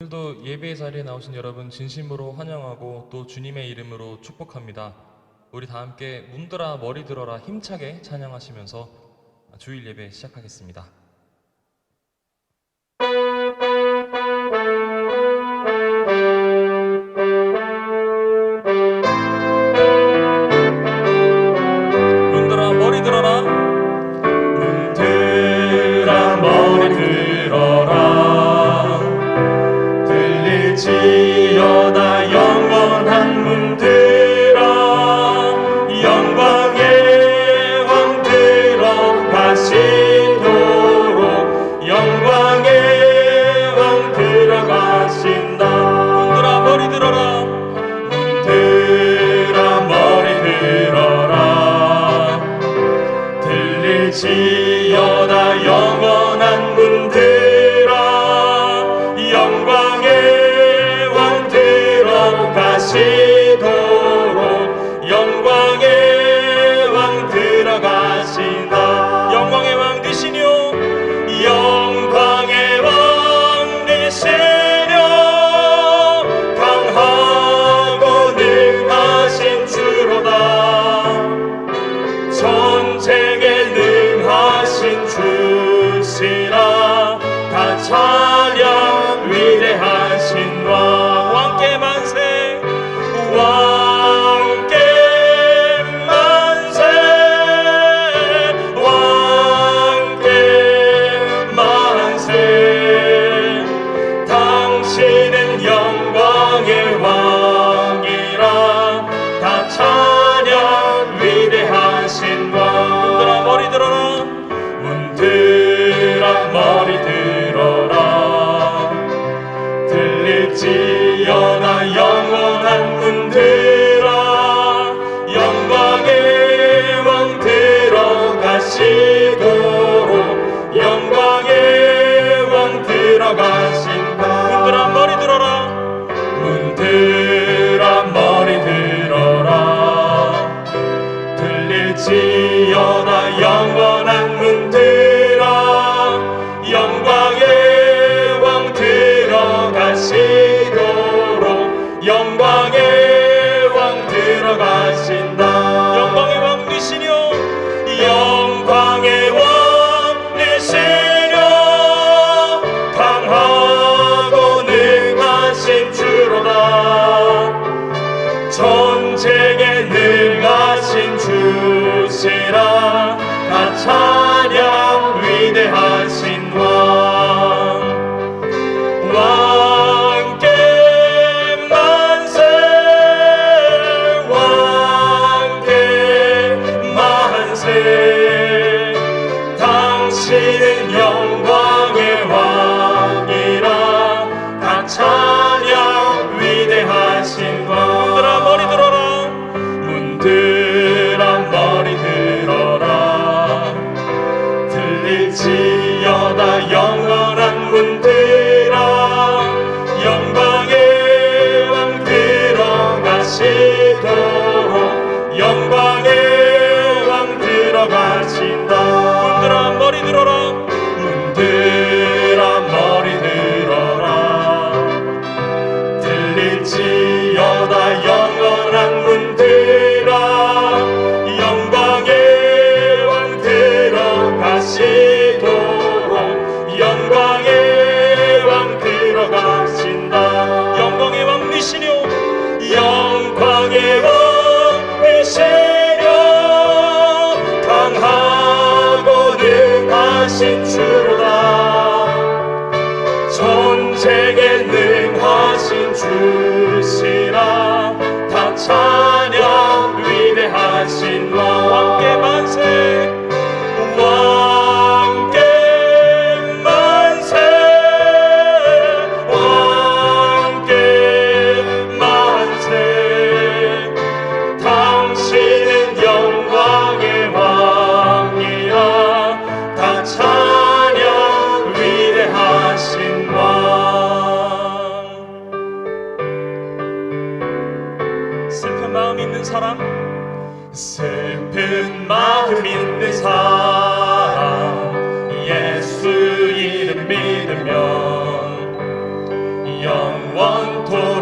오늘도 예배 자리에 나오신 여러분 진심으로 환영하고 또 주님의 이름으로 축복합니다. 우리 다 함께 문들아 머리 들어라 힘차게 찬양하시면서 주일 예배 시작하겠습니다. 하시도록 영광의 당신은 영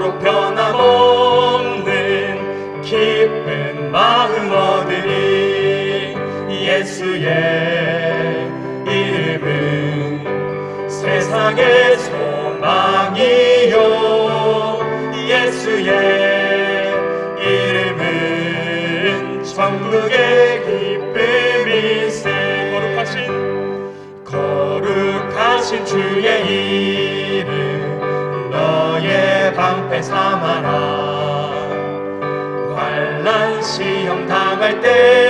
영원토록 변함없는 기쁜 마음 얻으리 예수의 이름은 세상의 소망이요. 예수의 이름은 천국의 기쁨일세 거룩하신 거룩하신 주 삼아라. 환난 시험 당할 때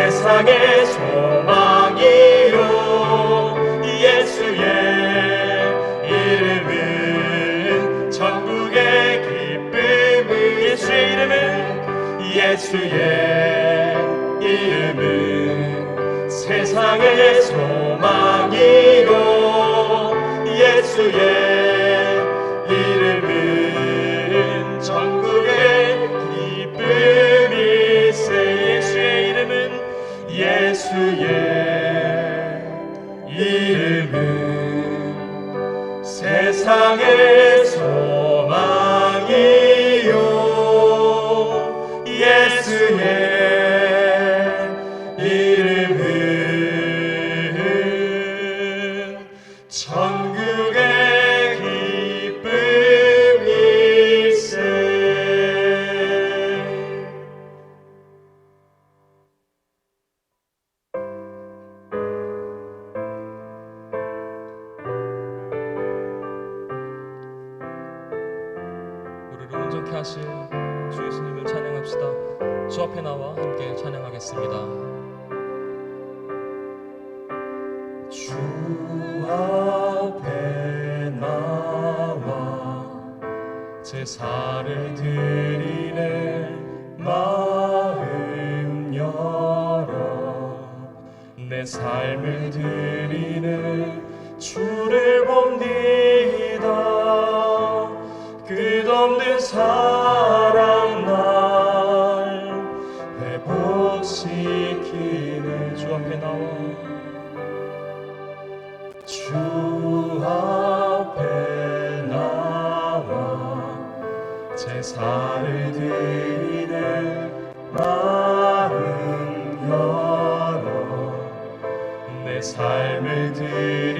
세상의 소망이요. 예수의 이름은 천국의 기쁨이 예수의 이름은 예수의 이름은 세상의 소망이요. 예수의 세 찬양하겠습니다. 주 앞에 나와 제사를 드리네 마음 열어 내 삶을 드리네 주를 봅니다 끝없는 사 제사를 드리네 마음 열어 내 삶을 드리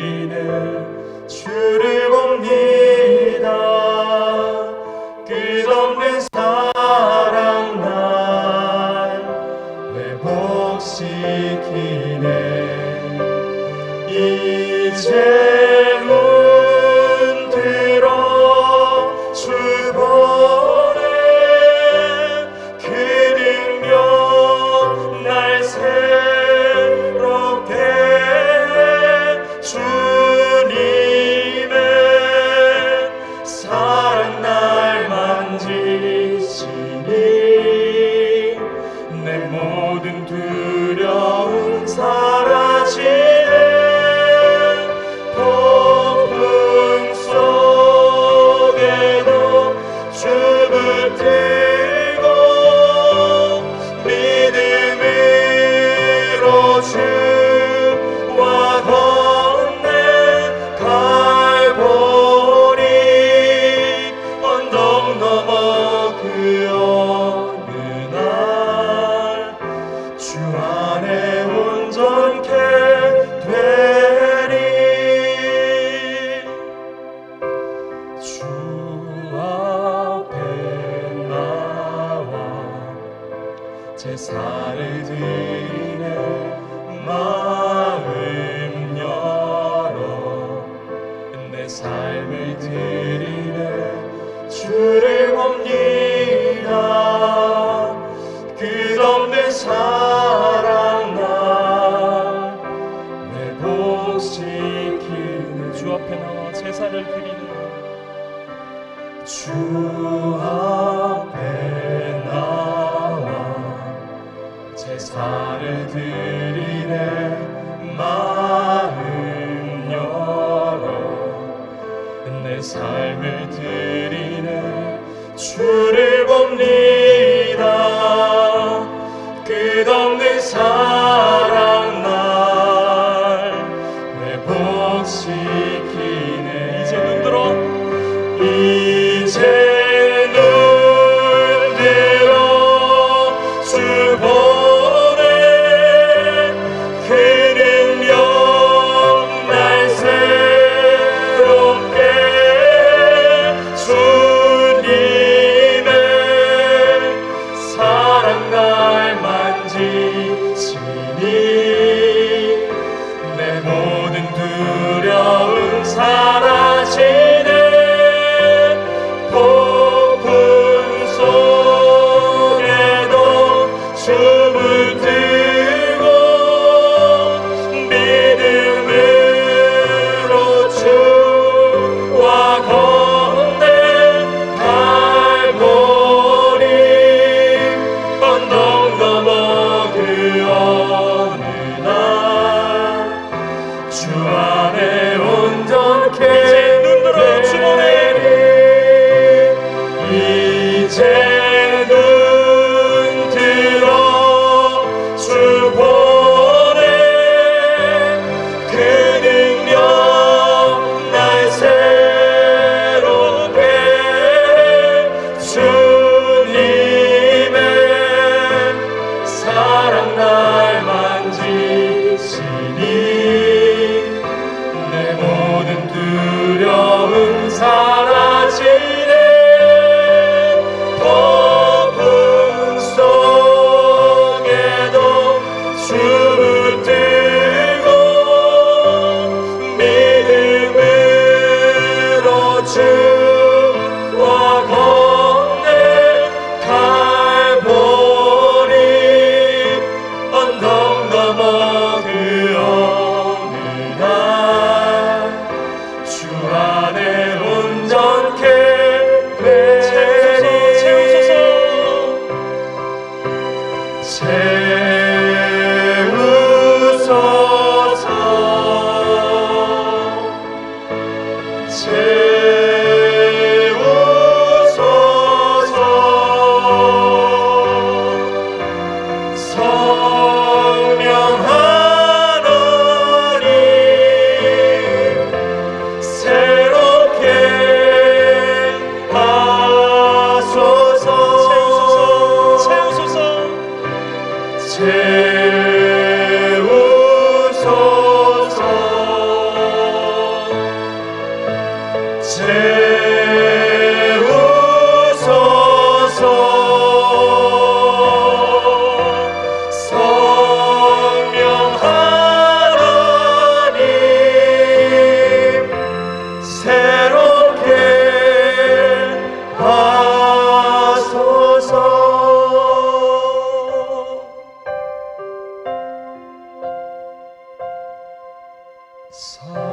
So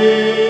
Deus.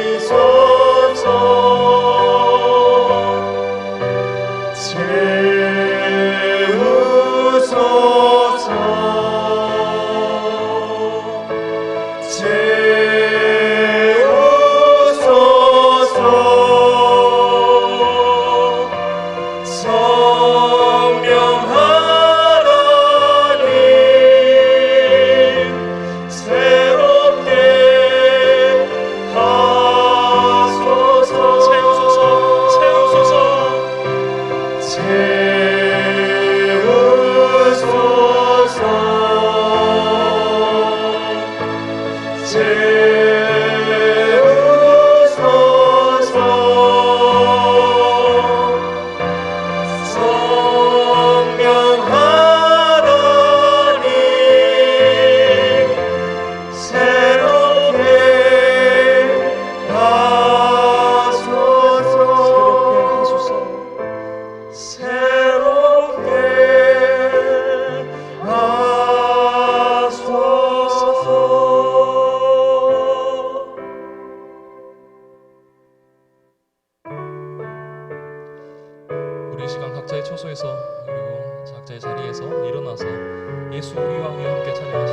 성소에서 그리고 각자의 자리에서 일어나서 예수 우리와 함께 찬양하십니다.